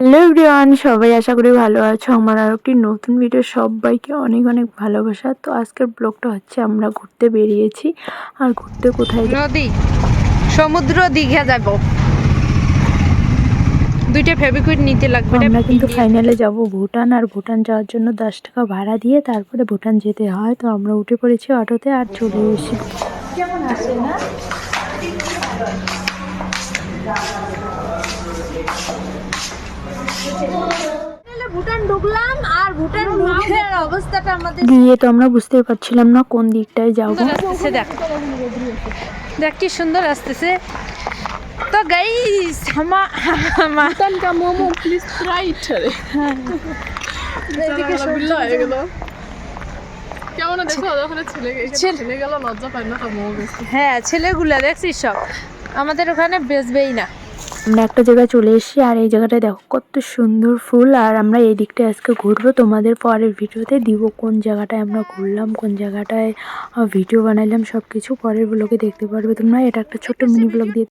Hello everyone সবাই আশা করি ভালো আছো। আমার আর একটি নতুন ভিডিও সবাইকে অনেক অনেক ভালোবাসা। তো আজকের ব্লগটা হচ্ছে আমরা ঘুরতে বেরিয়েছি। আর ঘুরতে কোথায় নদী। সমুদ্র দীঘা যাব। দুইটা ফেভিকুইট নিতে লাগবে। আমরা কিন্তু ফাইনালে যাব ভুটান। আর ভুটান যাওয়ার জন্য দশ টাকা ভাড়া দিয়ে তারপরে ভুটান যেতে হয়। তো আমরা উঠে পড়েছি অটোতে আর চলে এসেছি। কেমন আছে না? ভুটান ঢুকলাম আর ভুটান অবস্থাটা আমাদের গিয়ে তো আমরা বুঝতেই পারছিলাম না কোন দিকটায় যাব। দেখ। দেখ কি সুন্দর আসতেছে। তো গাইস হামা হামা ভুটান কা মোমো প্লিজ ট্রাই ইট এদিকে বিল্লা হয়ে গেল। কেমন দেখো ওখানে ছেলে ছেলে- ছেলে গেল লজ্জা পায় না মোমো হ্যাঁ ছেলেগুলা দেখছিস সব? আমাদের ওখানে বেচবেই না। আমরা একটা জায়গায় চলে এসেছি আর এই জায়গাটায় দেখো কত সুন্দর ফুল। আর আমরা এই দিকটায় আজকে ঘুরবো। তোমাদের পরের ভিডিওতে দিব কোন জায়গাটায় আমরা ঘুরলাম, কোন জায়গাটায় ভিডিও বানাইলাম সব কিছু পরের ব্লগে দেখতে পারবে তোমরা। এটা একটা ছোট্ট মিনি ব্লগ দিয়ে